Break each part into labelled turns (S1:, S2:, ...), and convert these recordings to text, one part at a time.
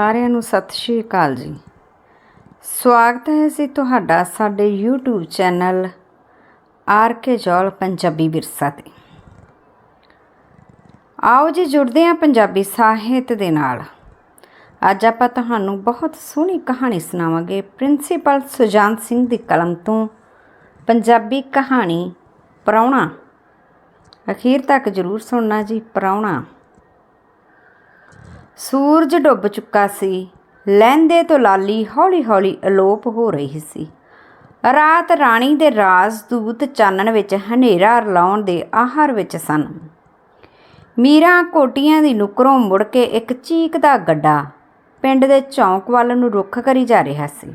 S1: ਸਾਰਿਆਂ ਨੂੰ ਸਤਿ ਸ਼੍ਰੀ ਅਕਾਲ ਜੀ। ਸਵਾਗਤ ਹੈ ਜੀ ਤੁਹਾਡਾ ਸਾਡੇ YouTube channel R K Jaul Punjabi Virsa ਤੇ। ਆਓ ਜੀ ਜੁੜਦੇ ਹਾਂ ਪੰਜਾਬੀ ਸਾਹਿਤ ਦੇ ਨਾਲ। ਅੱਜ ਆਪਾਂ ਤੁਹਾਨੂੰ ਬਹੁਤ ਸੋਹਣੀ ਕਹਾਣੀ ਸੁਣਾਵਾਂਗੇ। ਪ੍ਰਿੰਸੀਪਲ ਸੁਜਾਨ ਸਿੰਘ ਦੀ ਕਲਮ ਤੋਂ ਪੰਜਾਬੀ ਕਹਾਣੀ ਪ੍ਰਾਹੁਣਾ ਅਖੀਰ ਤੱਕ ਜ਼ਰੂਰ ਸੁਣਨਾ ਜੀ ਪ੍ਰਾਹੁਣਾ ਸੂਰਜ ਡੁੱਬ ਚੁੱਕਾ ਸੀ। ਲਹਿੰਦੇ ਤੋਂ ਲਾਲੀ ਹੌਲੀ-ਹੌਲੀ ਅਲੋਪ ਹੋ ਰਹੀ ਸੀ। ਰਾਤ ਰਾਣੀ ਦੇ ਰਾਜਦੂਤ ਚਾਨਣ ਵਿੱਚ ਹਨੇਰਾ ਰਲਾਉਣ ਦੇ ਆਹਰ ਵਿੱਚ ਸਨ। ਮੀਰਾ ਕੋਟੀਆਂ ਦੀ ਨੁਕਰੋਂ ਮੁੜ ਕੇ ਇੱਕ ਚੀਕ ਦਾ ਗੱਡਾ ਪਿੰਡ ਦੇ ਚੌਂਕ ਵੱਲ ਨੂੰ ਰੁੱਖ ਕਰੀ ਜਾ ਰਿਹਾ ਸੀ।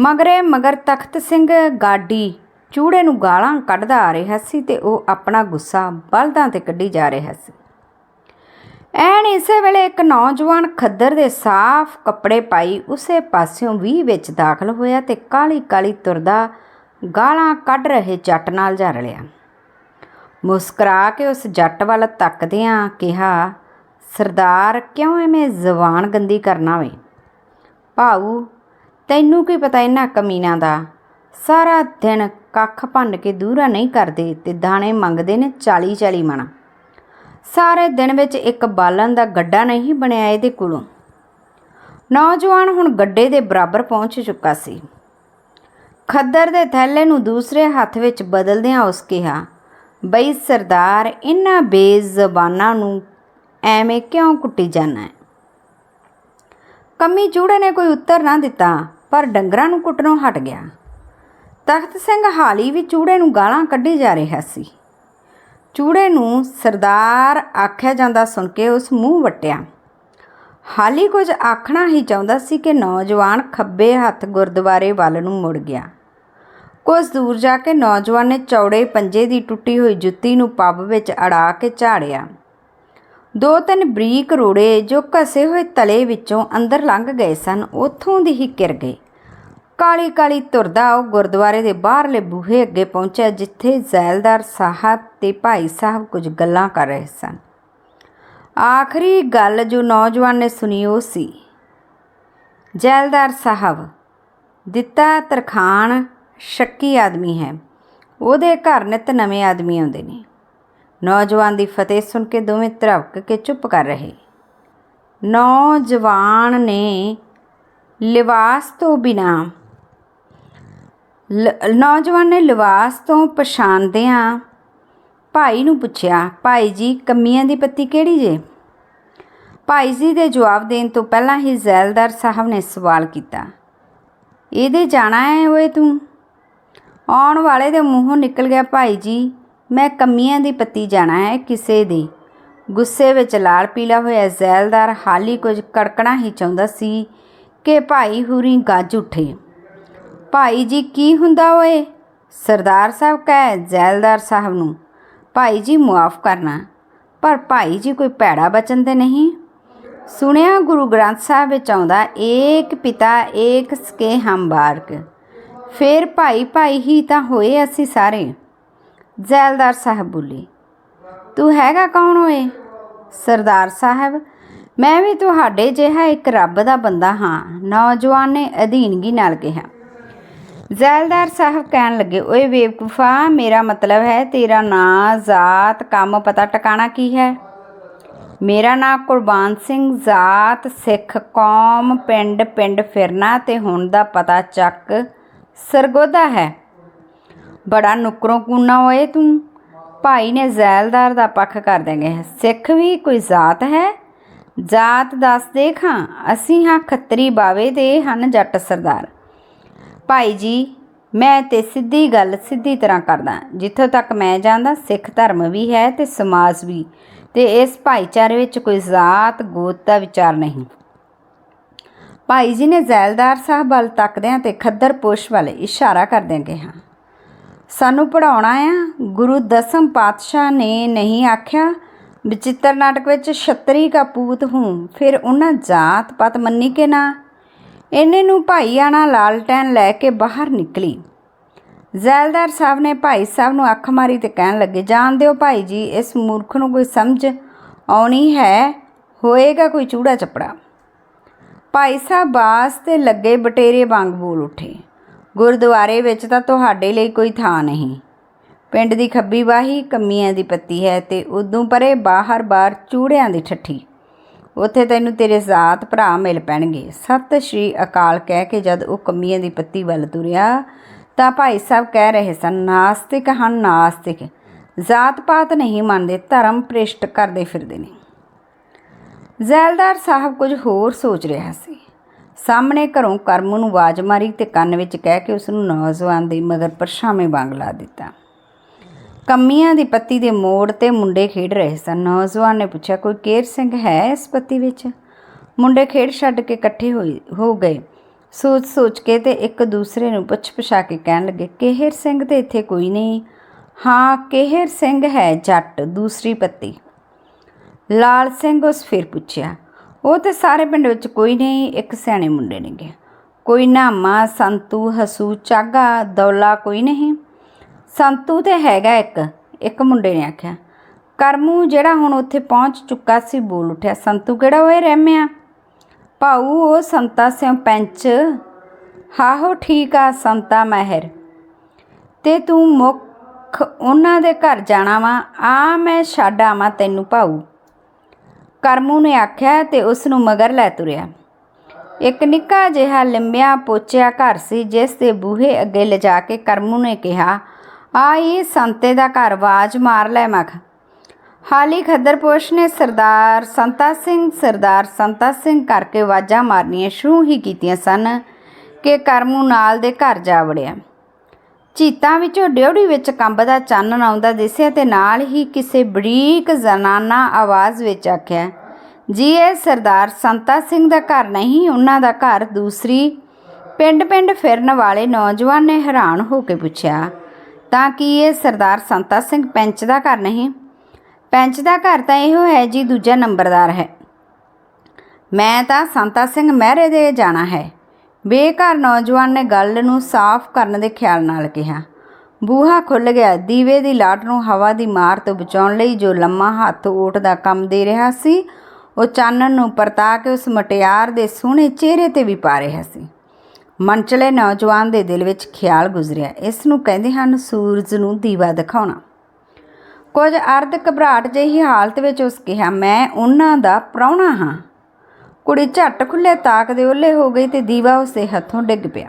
S1: ਮਗਰੇ ਮਗਰ ਤਖਤ ਸਿੰਘ ਗਾਡੀ ਚੂੜੇ ਨੂੰ ਗਾਲਾਂ ਕੱਢਦਾ ਆ ਰਿਹਾ ਸੀ ਤੇ ਉਹ ਆਪਣਾ ਗੁੱਸਾ ਬਲਦਾਂ ਤੇ ਕੱਢੀ ਜਾ ਰਿਹਾ ਸੀ। ਐਨ ਇਸੇ ਵੇਲੇ ਇੱਕ ਨੌਜਵਾਨ ਖੱਦਰ ਦੇ ਸਾਫ਼ ਕੱਪੜੇ ਪਾਈ ਉਸੇ ਪਾਸਿਓਂ ਵੀ ਵਿੱਚ ਦਾਖਲ ਹੋਇਆ ਤੇ ਕਾਲੀ ਕਾਲੀ ਤੁਰਦਾ ਗਾਲਾਂ ਕੱਢ ਰਹੇ ਜੱਟ ਨਾਲ ਜਾ ਰਲਿਆ। ਮੁਸਕਰਾ ਕੇ ਉਸ ਜੱਟ ਵੱਲ ਤੱਕਦਿਆਂ ਕਿਹਾ, ਸਰਦਾਰ, ਕਿਉਂ ਐਵੇਂ ਜ਼ਬਾਨ ਗੰਦੀ ਕਰਨਾ ਵੇ? ਭਾਊ, ਤੈਨੂੰ ਕੀ ਪਤਾ ਇਹਨਾਂ ਕਮੀਨਾਂ ਦਾ? ਸਾਰਾ ਦਿਨ ਕੱਖ ਭੰਨ ਕੇ ਦੂਰਾ ਨਹੀਂ ਕਰਦੇ ਤੇ ਦਾਣੇ ਮੰਗਦੇ ਨੇ 40 40 ਮਣਾ। ਸਾਰੇ ਦਿਨ ਵਿੱਚ ਇੱਕ ਬਾਲਣ ਦਾ ਗੱਡਾ ਨਹੀਂ ਬਣਿਆ ਇਹਦੇ ਕੋਲੋਂ। ਨੌਜਵਾਨ ਹੁਣ ਗੱਡੇ ਦੇ ਬਰਾਬਰ ਪਹੁੰਚ ਚੁੱਕਾ ਸੀ। ਖੱਦਰ ਦੇ ਥੈਲੇ ਨੂੰ ਦੂਸਰੇ ਹੱਥ ਵਿੱਚ ਬਦਲਦਿਆਂ ਉਸ ਕਿਹਾ, ਬਈ ਸਰਦਾਰ ਇਹਨਾਂ ਬੇਜ਼ਬਾਨਾਂ ਨੂੰ ਐਵੇਂ ਕਿਉਂ ਕੁੱਟੀ ਜਾਣਾ ਹੈ? ਕੰਮੀ ਚੂੜੇ ਨੇ ਕੋਈ ਉੱਤਰ ਨਾ ਦਿੱਤਾ, ਪਰ ਡੰਗਰਾਂ ਨੂੰ ਕੁੱਟਣੋਂ ਹਟ ਗਿਆ। ਤਖਤ ਸਿੰਘ ਹਾਲੀ ਵੀ ਚੂੜੇ ਨੂੰ ਗਾਲਾਂ ਕੱਢੀ ਜਾ ਰਿਹਾ ਸੀ। ਚੂੜੇ ਨੂੰ ਸਰਦਾਰ ਆਖਿਆ ਜਾਂਦਾ ਸੁਣ ਕੇ ਉਸ ਮੂੰਹ ਵਟਿਆ। ਹਾਲੀ ਕੁਝ ਆਖਣਾ ਹੀ ਚਾਹੁੰਦਾ ਸੀ ਕਿ ਨੌਜਵਾਨ ਖੱਬੇ ਹੱਥ ਗੁਰਦੁਆਰੇ ਵੱਲ ਨੂੰ ਮੁੜ ਗਿਆ। ਕੁਝ ਦੂਰ ਜਾ ਕੇ ਨੌਜਵਾਨ ਨੇ ਚੌੜੇ ਪੰਜੇ ਦੀ ਟੁੱਟੀ ਹੋਈ ਜੁੱਤੀ ਨੂੰ ਪੱਬ ਵਿੱਚ ਅੜਾ ਕੇ ਝਾੜਿਆ। ਦੋ ਤਿੰਨ ਬਰੀਕ ਰੋੜੇ ਜੋ ਘਸੇ ਹੋਏ ਤਲੇ ਵਿੱਚੋਂ ਅੰਦਰ ਲੰਘ ਗਏ ਸਨ, ਉੱਥੋਂ ਦੀ ਹੀ ਕਿਰ ਗਏ। ਕਾਲੀ ਕਾਲੀ ਤੁਰਦਾ ਉਹ ਗੁਰਦੁਆਰੇ ਦੇ ਬਾਹਰਲੇ ਬੂਹੇ ਅੱਗੇ ਪਹੁੰਚਿਆ, ਜਿੱਥੇ ਜ਼ੈਲਦਾਰ ਸਾਹਿਬ ਤੇ ਭਾਈ ਸਾਹਿਬ ਕੁਝ ਗੱਲਾਂ ਕਰ ਰਹੇ ਸਨ। ਆਖਰੀ ਗੱਲ ਜੋ ਨੌਜਵਾਨ ਨੇ ਸੁਣੀ ਉਹ ਸੀ, ਜ਼ੈਲਦਾਰ ਸਾਹਿਬ, ਦਿੱਤਾ ਤਰਖਾਨ ਸ਼ੱਕੀ ਆਦਮੀ ਹੈ, ਉਹਦੇ ਘਰ ਨਿਤ ਨਵੇਂ ਆਦਮੀ ਆਉਂਦੇ ਨੇ। ਨੌਜਵਾਨ ਦੀ ਫਤਿਹ ਸੁਣ ਕੇ ਦੋਵੇਂ ਧਰਵਕ ਕੇ ਚੁੱਪ ਕਰ ਰਹੇ। ਨੌਜਵਾਨ ਨੇ ਲਿਬਾਸ ਤੋਂ ਬਿਨਾ ਨੌਜਵਾਨ ਨੇ ਲਿਵਾਸ ਤੋਂ ਪਛਾਣਦਿਆਂ ਭਾਈ ਨੂੰ ਪੁੱਛਿਆ, ਭਾਈ ਜੀ, ਕਮੀਆਂ ਦੀ ਪੱਤੀ ਕਿਹੜੀ ਜੇ? ਭਾਈ ਜੀ ਦੇ ਜਵਾਬ ਦੇਣ ਤੋਂ ਪਹਿਲਾਂ ਹੀ ਜ਼ੈਲਦਾਰ ਸਾਹਿਬ ਨੇ ਸਵਾਲ ਕੀਤਾ, ਇਹਦੇ ਜਾਣਾ ਹੈ ਓਏ ਤੂੰ? ਆਉਣ ਵਾਲੇ ਦੇ ਮੂੰਹੋਂ ਨਿਕਲ ਗਿਆ, ਭਾਈ ਜੀ, ਮੈਂ ਕਮੀਆਂ ਦੀ ਪੱਤੀ ਜਾਣਾ ਹੈ ਕਿਸੇ ਦੀ। ਗੁੱਸੇ ਵਿੱਚ ਲਾਲ ਪੀਲਾ ਹੋਇਆ ਜ਼ੈਲਦਾਰ ਹਾਲੀ ਕੁਝ ਕੜਕਣਾ ਹੀ ਚਾਹੁੰਦਾ ਸੀ ਕਿ ਭਾਈ ਹੁਰੀ ਗੱਜ ਉੱਠੇ। ਭਾਈ ਜੀ ਕੀ ਹੁੰਦਾ ਓਏ? ਸਰਦਾਰ ਸਾਹਿਬ ਕਹੇ ਜ਼ੈਲਦਾਰ ਸਾਹਿਬ ਨੂੰ, ਭਾਈ ਜੀ ਮੁਆਫ ਕਰਨਾ, ਪਰ ਭਾਈ ਜੀ ਕੋਈ ਭੈੜਾ ਬਚਨ ਤੇ ਨਹੀਂ? ਸੁਣਿਆ ਗੁਰੂ ਗ੍ਰੰਥ ਸਾਹਿਬ ਵਿੱਚ ਆਉਂਦਾ, ਏਕ ਪਿਤਾ, ਏਕ ਸਕੇ ਹਮ ਬਾਰਕ। ਫਿਰ ਭਾਈ ਭਾਈ ਹੀ ਤਾਂ ਹੋਏ ਅਸੀਂ ਸਾਰੇ। ਜ਼ੈਲਦਾਰ ਸਾਹਿਬ ਬੋਲੇ, ਤੂੰ ਹੈਗਾ ਕੌਣ ਓਏ? ਸਰਦਾਰ ਸਾਹਿਬ, ਮੈਂ ਵੀ ਤੁਹਾਡੇ ਜਿਹਾ ਇੱਕ ਰੱਬ ਦਾ ਬੰਦਾ ਹਾਂ, ਨੌਜਵਾਨ ਨੇ ਅਧੀਨਗੀ ਨਾਲ ਕਿਹਾ। ਜ਼ੈਲਦਾਰ ਸਾਹਿਬ ਕਹਿਣ ਲੱਗੇ, ਓਏ ਬੇਵਕੂਫਾ, ਮੇਰਾ ਮਤਲਬ ਹੈ ਤੇਰਾ ਨਾਂ, ਜ਼ਾਤ, ਕੰਮ, ਪਤਾ, ਟਿਕਾਣਾ ਕੀ ਹੈ? ਮੇਰਾ ਨਾਂ ਕੁਰਬਾਨ ਸਿੰਘ, ਜ਼ਾਤ, ਸਿੱਖ, ਕੌਮ, ਪਿੰਡ ਪਿੰਡ ਫਿਰਨਾ ਤੇ ਹੁਣ ਦਾ ਪਤਾ ਚੱਕ ਸਰਗੋਦਾ ਹੈ। ਬੜਾ ਨੁਕਰੋਂ ਕੂਨਾ ਹੋਏ ਤੂੰ। ਭਾਈ ਨੇ ਜ਼ੈਲਦਾਰ ਦਾ ਪੱਖ ਕਰ ਦੇਂਗੇ ਸਿੱਖ ਵੀ ਕੋਈ ਜ਼ਾਤ ਹੈ? ਜ਼ਾਤ ਦੱਸ ਦੇਖਾਂ ਅਸੀਂ ਹਾਂ ਖੱਤਰੀ ਬਾਵੇ ਦੇ ਹਨ ਜੱਟ ਸਰਦਾਰ। ਭਾਈ ਜੀ, ਮੈਂ ਤੇ ਸਿੱਧੀ ਗੱਲ ਸਿੱਧੀ ਤਰ੍ਹਾਂ ਕਰਦਾ ਜਿੱਥੋਂ ਤੱਕ ਮੈਂ ਜਾਣਦਾ, ਸਿੱਖ ਧਰਮ ਵੀ ਹੈ ਤੇ ਸਮਾਜ ਵੀ। ਤੇ ਇਸ ਭਾਈਚਾਰੇ ਵਿੱਚ ਕੋਈ ਜ਼ਾਤ, ਗੋਤ ਦਾ ਵਿਚਾਰ ਨਹੀਂ। ਭਾਈ ਜੀ ਨੇ ਜ਼ੈਲਦਾਰ ਸਾਹਿਬ ਵੱਲ ਤੱਕਦਿਆਂ ਤੇ ਖੱਦਰ ਪੋਸ਼ ਵੱਲ ਇਸ਼ਾਰਾ ਕਰਦਿਆਂ ਕਿਹਾ, ਸਾਨੂੰ ਪੜਾਉਣਾ ਆ? ਗੁਰੂ ਦਸਮ ਪਾਤਸ਼ਾਹ ਨੇ ਨਹੀਂ ਆਖਿਆ? ਵਿਚਿੱਤਰ ਨਾਟਕ ਵਿੱਚ ਛਤਰੀ ਕਾ ਪੂਤ ਹੂੰ, ਫਿਰ ਉਹਨਾਂ ਜਾਤ ਪਤ ਮੰਨੀ ਕੇ ਨਾ? ਇਹਨੇ ਨੂੰ ਭਾਈਆਣਾ ਲਾਲਟੈਨ ਲੈ ਕੇ ਬਾਹਰ ਨਿਕਲੀ। ਜ਼ੈਲਦਾਰ ਸਾਹਿਬ ਨੇ ਭਾਈ ਸਾਹਿਬ ਨੂੰ ਅੱਖ ਮਾਰੀ ਤੇ ਕਹਿਣ ਲੱਗੇ ਜਾਣਦੇ ਹੋ ਭਾਈ ਜੀ, ਇਸ ਮੂਰਖ ਨੂੰ ਕੋਈ ਸਮਝ ਆਉਣੀ ਹੈ, ਹੋਏਗਾ ਕੋਈ ਚੂੜਾ ਚੱਪੜਾ। ਭਾਈ ਸਾਹਿਬ ਬਾਸ ਤੇ ਲੱਗੇ ਬਟੇਰੇ ਵਾਂਗ ਬੋਲ ਉੱਠੇ। ਗੁਰਦੁਆਰੇ ਵਿੱਚ ਤਾਂ ਤੁਹਾਡੇ ਲਈ ਕੋਈ ਥਾਂ ਨਹੀਂ। ਪਿੰਡ ਦੀ ਖੱਬੀ ਬਾਹੀ, ਕੰਮੀਆਂ ਦੀ ਪੱਤੀ ਹੈ ਤੇ ਉਦੋਂ ਪਰੇ ਬਾਹਰ ਬਾਹਰ ਚੂੜਿਆਂ ਦੀ ਠੱਠੀ। ਉੱਥੇ ਤੈਨੂੰ ਤੇਰੇ ਜ਼ਾਤ ਭਰਾ ਮਿਲ ਪੈਣਗੇ। ਸਤਿ ਸ਼੍ਰੀ ਅਕਾਲ। ਕਹਿ ਕੇ ਜਦ ਉਹ ਕੰਮੀਆਂ ਦੀ ਪੱਤੀ ਵੱਲ ਤੁਰਿਆ, ਤਾਂ ਭਾਈ ਸਾਹਿਬ ਕਹਿ ਰਹੇ ਸਨ, ਨਾਸਤਿਕ ਹਨ, ਨਾਸਤਿਕ। ਜ਼ਾਤ ਪਾਤ ਨਹੀਂ ਮੰਨਦੇ, ਧਰਮ ਭ੍ਰਿਸ਼ਟ ਕਰਦੇ ਫਿਰਦੇ ਨੇ। ਜ਼ੈਲਦਾਰ ਸਾਹਿਬ ਕੁਝ ਹੋਰ ਸੋਚ ਰਿਹਾ ਸੀ। ਸਾਹਮਣੇ ਘਰੋਂ ਕਰਮ ਨੂੰ ਆਵਾਜ਼ ਮਾਰੀ ਤੇ ਕੰਨ ਵਿੱਚ ਕਹਿ ਕੇ ਉਸ ਨੂੰ ਨੌਜਵਾਨ ਦੇ ਮਗਰ ਪਰਛਾਵੇਂ ਵਾਂਗ ਲਾ ਦਿੱਤਾ। ਕੰਮੀਆਂ ਦੀ ਪੱਤੀ ਦੇ ਮੋੜ ਤੇ ਮੁੰਡੇ ਖੇਡ ਰਹੇ ਸਨ। ਨੌਜਵਾਨ ਨੇ ਪੁੱਛਿਆ, ਕੋਈ ਕੇਰ ਸਿੰਘ ਹੈ ਇਸ ਪੱਤੀ ਵਿੱਚ? ਮੁੰਡੇ ਖੇਡ ਛੱਡ ਕੇ ਇਕੱਠੇ ਹੋਏ ਹੋ ਗਏ। ਸੋਚ ਸੋਚ ਕੇ ਤੇ ਇੱਕ ਦੂਸਰੇ ਨੂੰ ਪੁੱਛ ਪਛਾ ਕੇ ਕਹਿਣ ਲੱਗੇ, ਕੇਹਰ ਸਿੰਘ ਤੇ ਇੱਥੇ ਕੋਈ ਨਹੀਂ? ਹਾਂ, ਕੇਹਰ ਸਿੰਘ ਹੈ ਜੱਟ, ਦੂਸਰੀ ਪੱਤੀ। ਲਾਲ ਸਿੰਘ ਉਸ ਫਿਰ ਪੁੱਛਿਆ, ਉਹ ਤੇ ਸਾਰੇ ਪਿੰਡ ਵਿੱਚ ਕੋਈ ਨਹੀਂ, ਇੱਕ ਸਿਆਣੇ ਮੁੰਡੇ ਨੇ ਗਿਆ ਕੋਈ ਨਾਮਾ, ਸੰਤੂ, ਹਸੂ, ਚਾਗਾ, ਦੌਲਾ ਕੋਈ ਨਹੀਂ? ਸੰਤੂ ਤੇ ਹੈਗਾ ਇੱਕ ਇੱਕ ਮੁੰਡੇ ਨੇ ਆਖਿਆ। ਕਰਮੂ ਜਿਹੜਾ ਹੁਣ ਉੱਥੇ ਪਹੁੰਚ ਚੁੱਕਾ ਸੀ, ਬੋਲ ਉਠਿਆ, ਸੰਤੂ ਕਿਹੜਾ ਹੋਏ ਰਹਿਮਿਆ ਭਾਊ, ਉਹ ਸੰਤਾ ਸਿਉ ਪੈਂਚ। ਹਾਹੋ, ਠੀਕ ਆ ਸੰਤਾ ਮਹਿਰ। ਤੇ ਤੂੰ ਮੁੱਖ ਉਹਨਾਂ ਦੇ ਘਰ ਜਾਣਾ ਵਾ, ਆ ਮੈਂ ਛੱਡ ਆਵਾਂ ਤੈਨੂੰ ਭਾਊ। ਕਰਮੂ ਨੇ ਆਖਿਆ ਤੇ ਉਸ ਨੂੰ ਮਗਰ ਲੈ ਤੁਰਿਆ। ਇੱਕ ਨਿੱਕਾ ਜਿਹਾ ਲੰਮਿਆ ਪੋਚਿਆ ਘਰ ਸੀ, ਜਿਸ ਦੇ ਬੂਹੇ ਅੱਗੇ ਲਿਜਾ ਕੇ ਕਰਮੂ ਨੇ ਕਿਹਾ ਆ ਸੰਤੇ ਦਾ ਘਰ ਆਵਾਜ਼ ਮਾਰ ਲੈ ਮਖ। ਹਾਲੀ ਖੱਦਰਪੋਸ਼ ਨੇ ਸਰਦਾਰ ਸੰਤਾ ਸਿੰਘ, ਸਰਦਾਰ ਸੰਤਾ ਸਿੰਘ ਕਰਕੇ ਆਵਾਜ਼ਾਂ ਮਾਰਨੀਆਂ ਸ਼ੁਰੂ ਹੀ ਕੀਤੀਆਂ ਸਨ ਕਿ ਕਰਮੂ ਨਾਲ ਦੇ ਘਰ ਜਾ ਵੜਿਆ। ਚੀਤਾਂ ਵਿੱਚੋਂ ਡਿਉੜੀ ਵਿੱਚ ਕੰਬਦਾ ਚਾਨਣ ਆਉਂਦਾ ਦਿਸਿਆ ਤੇ ਨਾਲ ਹੀ ਕਿਸੇ ਬਰੀਕ ਜ਼ਨਾਨਾ ਆਵਾਜ਼ ਵਿੱਚ ਆਖਿਆ, ਜੀ, ਇਹ ਸਰਦਾਰ ਸੰਤਾ ਸਿੰਘ ਦਾ ਘਰ ਨਹੀਂ, ਉਹਨਾਂ ਦਾ ਘਰ ਦੂਸਰੀ ਪਿੰਡ-ਪਿੰਡ ਫਿਰਨ ਵਾਲੇ ਨੌਜਵਾਨ ਨੇ ਹੈਰਾਨ ਹੋ ਕੇ ਪੁੱਛਿਆ ਤਾਂ ਕਿ ਇਹ ਸਰਦਾਰ ਸੰਤਾ ਸਿੰਘ ਪੈਂਚ ਦਾ ਘਰ ਨਹੀਂ? ਪੈਂਚ ਦਾ ਘਰ ਤਾਂ ਇਹੋ ਹੈ ਜੀ, ਦੂਜਾ ਨੰਬਰਦਾਰ ਹੈ। ਮੈਂ ਤਾਂ ਸੰਤਾ ਸਿੰਘ ਮਹਿਰੇ ਦੇ ਜਾਣਾ ਹੈ। ਬੇਘਰ ਨੌਜਵਾਨ ਨੇ ਗੱਲ ਨੂੰ ਸਾਫ਼ ਕਰਨ ਦੇ ਖਿਆਲ ਨਾਲ ਕਿਹਾ। ਬੂਹਾ ਖੁੱਲ ਗਿਆ। ਦੀਵੇ ਦੀ ਲਾਟ ਨੂੰ ਹਵਾ ਦੀ ਮਾਰ ਤੋਂ ਬਚਾਉਣ ਲਈ ਜੋ ਲੰਮਾ ਹੱਥ ਓਟ ਦਾ ਕੰਮ ਦੇ ਰਿਹਾ ਸੀ, ਉਹ ਚਾਨਣ ਨੂੰ ਪਰਤਾ ਕੇ ਉਸ ਮਟਿਆਰ ਦੇ ਸੋਹਣੇ ਚਿਹਰੇ ਤੇ ਵੀ ਪਾ ਰਿਹਾ ਸੀ। ਮਨਚਲੇ ਨੌਜਵਾਨ ਦੇ ਦਿਲ ਵਿੱਚ ਖਿਆਲ ਗੁਜ਼ਰਿਆ। ਇਸ ਨੂੰ ਕਹਿੰਦੇ ਹਨ ਸੂਰਜ ਨੂੰ ਦੀਵਾ ਦਿਖਾਉਣਾ। ਕੁਝ ਅਰਧ ਘਬਰਾਹਟ ਜਿਹੀ ਹਾਲਤ ਵਿੱਚ ਉਸ ਕਿਹਾ, ਮੈਂ ਉਹਨਾਂ ਦਾ ਪ੍ਰਾਹੁਣਾ ਹਾਂ। ਕੁੜੀ ਝੱਟ ਖੁੱਲੇ ਤਾਕ ਦੇ ਓਲੇ ਹੋ ਗਈ ਤੇ ਦੀਵਾ ਉਸਦੇ ਹੱਥੋਂ ਡਿੱਗ ਪਿਆ।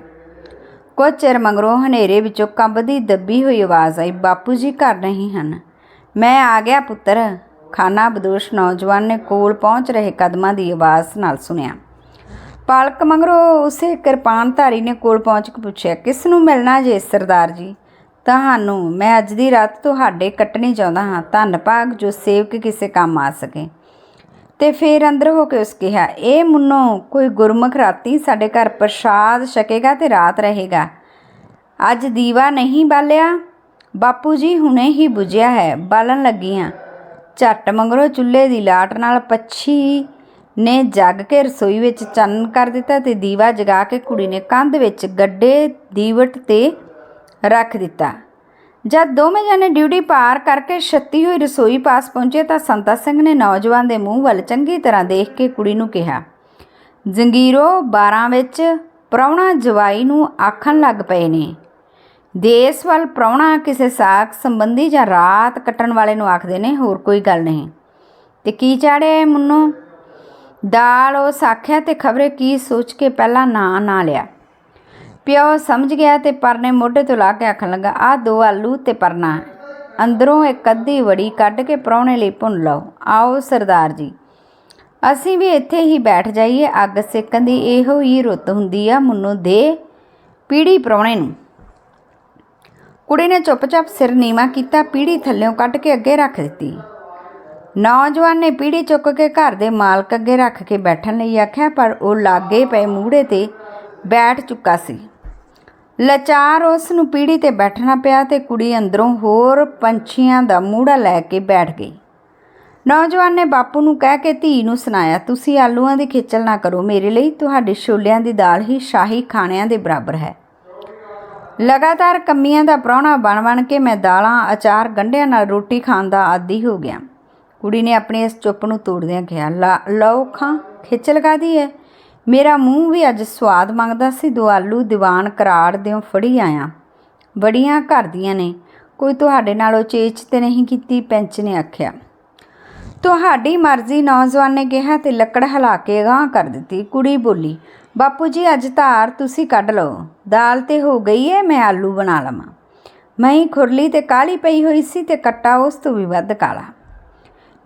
S1: ਕੁਝ ਚਿਰ ਮਗਰੋਂ ਹਨੇਰੇ ਵਿੱਚੋਂ ਕੰਬਦੀ ਦੱਬੀ ਹੋਈ ਆਵਾਜ਼ ਆਈ, ਬਾਪੂ ਜੀ, ਘਰ ਨਹੀਂ ਹਨ। ਮੈਂ ਆ ਗਿਆ ਪੁੱਤਰ। ਖਾਨਾ ਬਦੋਸ਼ ਨੌਜਵਾਨ ਨੇ ਕੋਲ ਪਹੁੰਚ ਰਹੇ ਕਦਮਾਂ ਦੀ ਆਵਾਜ਼ ਨਾਲ ਸੁਣਿਆ। ਪਾਲਕ ਮਗਰੋਂ ਉਸੇ ਕਿਰਪਾਨਧਾਰੀ ਨੇ ਕੋਲ ਪਹੁੰਚ ਕੇ ਪੁੱਛਿਆ, ਕਿਸ ਨੂੰ ਮਿਲਣਾ ਜੇ ਸਰਦਾਰ ਜੀ? ਤੁਹਾਨੂੰ, ਮੈਂ ਅੱਜ ਦੀ ਰਾਤ ਤੁਹਾਡੇ ਕੱਟਣੀ ਚਾਹੁੰਦਾ ਹਾਂ। ਧੰਨ ਭਾਗ, ਜੋ ਸੇਵਕ ਕਿਸੇ ਕੰਮ ਆ ਸਕੇ। ਤੇ ਫਿਰ ਅੰਦਰ ਹੋ ਕੇ ਉਸ ਕਿਹਾ, ਇਹ ਮੁੰਨੋ, ਕੋਈ ਗੁਰਮੁਖ ਰਾਤੀ ਸਾਡੇ ਘਰ ਪ੍ਰਸ਼ਾਦ ਛਕੇਗਾ ਤੇ ਰਾਤ ਰਹੇਗਾ। ਅੱਜ ਦੀਵਾ ਨਹੀਂ ਬਾਲਿਆ? ਬਾਪੂ ਜੀ, ਹੁਣੇ ਹੀ ਬੁਝਿਆ ਹੈ, ਬਾਲਣ ਲੱਗੀਆਂ। ਝੱਟ ਮੰਗਰੋ ਚੁੱਲ੍ਹੇ ਦੀ ਲਾਟ ਨਾਲ ਪੱਛੀ ਨੇ ਜੱਗ ਕੇ ਰਸੋਈ ਵਿੱਚ ਚੰਨ ਕਰ ਦਿੱਤਾ ਤੇ ਦੀਵਾ ਜਗਾ ਕੇ ਕੁੜੀ ਨੇ ਕੰਧ ਵਿੱਚ ਗੱਡੇ ਦੀਵਟ ਤੇ ਰੱਖ ਦਿੱਤਾ। ਜਦ ਦੋਵੇਂ ਜਣੇ ਡਿਊਟੀ ਪਾਰ ਕਰਕੇ ਛੱਤੀ ਹੋਈ ਰਸੋਈ ਪਾਸ ਪਹੁੰਚੇ ਤਾਂ ਸੰਤਾ ਸਿੰਘ ਨੇ ਨੌਜਵਾਨ ਦੇ ਮੂੰਹ ਵੱਲ ਚੰਗੀ ਤਰ੍ਹਾਂ ਦੇਖ ਕੇ ਕੁੜੀ ਨੂੰ ਕਿਹਾ, ਜੰਗੀਰੋ 12 ਵਿੱਚ ਪ੍ਰਾਹੁਣਾ ਜਵਾਈ ਨੂੰ ਆਖਣ ਲੱਗ ਪਏ ਨੇ। ਦੇਸ ਵੱਲ ਪ੍ਰਾਹੁਣਾ ਕਿਸੇ ਸਾਖ ਸੰਬੰਧੀ ਜਾਂ ਰਾਤ ਕੱਟਣ ਵਾਲੇ ਨੂੰ ਆਖਦੇ ਨੇ, ਹੋਰ ਕੋਈ ਗੱਲ ਨਹੀਂ। ਤੇ ਕੀ ਚਾੜਿਆ ਮੁੰਨੋ? ਦਾਲ ਉਸ ਆਖਿਆ ਤੇ ਖਬਰੇ ਕੀ ਸੋਚ ਕੇ ਪਹਿਲਾਂ ਨਾਂ ਨਾ ਲਿਆ। ਪਿਓ ਸਮਝ ਗਿਆ ਤੇ ਪਰਨੇ ਮੋਢੇ ਤੋਂ ਲਾ ਕੇ ਆਖਣ ਲੱਗਾ ਆ ਦੋ ਆਲੂ ਤੇ ਪਰਨਾ ਅੰਦਰੋਂ ਇੱਕ ਅੱਧੀ ਵੜੀ ਕੱਢ ਕੇ ਪਰੌਣੇ ਲਈ ਭੁੰਨ ਲਓ। ਆਓ ਸਰਦਾਰ ਜੀ। ਅਸੀਂ ਵੀ ਇੱਥੇ ਹੀ ਬੈਠ ਜਾਈਏ। ਅੱਗ ਸੇਕਣ ਦੀ ਇਹੋ ਹੀ ਰੁੱਤ ਹੁੰਦੀ ਆ। ਮੁੰਨੂ ਦੇ ਪੀੜੀ ਪ੍ਰਾਹੁਣੇ ਨੂੰ। ਕੁੜੀ ਨੇ ਚੁੱਪਚਾਪ ਸਿਰ ਨੀਵਾ ਕੀਤਾ, ਪੀੜੀ ਥੱਲਿਓਂ ਕੱਢ ਕੇ ਅੱਗੇ ਰੱਖ ਦਿੱਤੀ। ਨੌਜਵਾਨ ਨੇ ਪੀੜੀ ਚੁੱਕ ਕੇ ਘਰ ਦੇ ਮਾਲਕ ਅੱਗੇ ਰੱਖ ਕੇ ਬੈਠਣ ਲਈ ਆਖਿਆ, ਪਰ ਉਹ ਲਾਗੇ ਪਏ ਮੂਹੜੇ ਤੇ ਬੈਠ ਚੁੱਕਾ ਸੀ। ਲਾਚਾਰ ਉਸ ਨੂੰ ਪੀੜੀ ਤੇ ਬੈਠਣਾ ਪਿਆ ਤੇ ਕੁੜੀ ਅੰਦਰੋਂ ਹੋਰ ਪੰਛੀਆਂ ਦਾ ਮੂੜਾ ਲੈ ਕੇ ਬੈਠ ਗਈ। ਨੌਜਵਾਨ ਨੇ ਬਾਪੂ ਨੂੰ ਕਹਿ ਕੇ ਧੀ ਨੂੰ ਸੁਣਾਇਆ, ਤੁਸੀਂ ਆਲੂਆਂ ਦੀ ਖੇਚਲ ਨਾ ਕਰੋ ਮੇਰੇ ਲਈ, ਤੁਹਾਡੀ ਛੋਲਿਆਂ ਦੀ ਦਾਲ ਹੀ ਸ਼ਾਹੀ ਖਾਣਿਆਂ ਦੇ ਬਰਾਬਰ ਹੈ। ਲਗਾਤਾਰ ਕਮੀਆਂ ਦਾ ਪ੍ਰਾਹੁਣਾ ਬਣ ਬਣ ਕੇ ਮੈਂ ਦਾਲਾਂ, ਅਚਾਰ, ਗੰਢਿਆਂ ਨਾਲ ਰੋਟੀ ਖਾਣ ਦਾ ਆਦੀ ਹੋ ਗਿਆ। ਕੁੜੀ ਨੇ ਆਪਣੀ ਇਸ ਚੁੱਪ ਨੂੰ ਤੋੜਦਿਆਂ ਕਿਹਾ, ਲਾ- ਲਓ ਖਾਂ, ਖਿੱਚ ਲਗਾਦੀ ਹੈ ਮੇਰਾ ਮੂੰਹ ਵੀ ਅੱਜ ਸਵਾਦ ਮੰਗਦਾ ਸੀ, ਦੋ ਆਲੂ ਦੀਵਾਨ ਕਰਾੜ ਦਿਓ ਫੜੀ ਆਇਆ। ਬੜੀਆਂ ਘਰ ਦੀਆਂ ਨੇ, ਕੋਈ ਤੁਹਾਡੇ ਨਾਲੋਂ ਚੇਚ ਤੇ ਨਹੀਂ ਕੀਤੀ, ਪੈਂਚ ਨੇ ਆਖਿਆ। ਤੁਹਾਡੀ ਮਰਜ਼ੀ, ਨੌਜਵਾਨ ਨੇ ਕਿਹਾ ਤੇ ਲੱਕੜ ਹਿਲਾ ਕੇ ਗਾਂ ਕਰ ਦਿੱਤੀ। ਕੁੜੀ ਬੋਲੀ, ਬਾਪੂ ਜੀ, ਅੱਜ ਧਾਰ ਤੁਸੀਂ ਕੱਢ ਲਓ। ਦਾਲ ਤੇ ਹੋ ਗਈ ਏ ਮੈਂ ਆਲੂ ਬਣਾ ਲਵਾਂ। ਮੈਂ ਖੁਰਲੀ ਤੇ ਕਾਲੀ ਪਈ ਹੋਈ ਸੀ ਤੇ ਕੱਟਾ ਉਸ ਤੋਂ ਵੀ ਵੱਧ ਕਾਲਾ।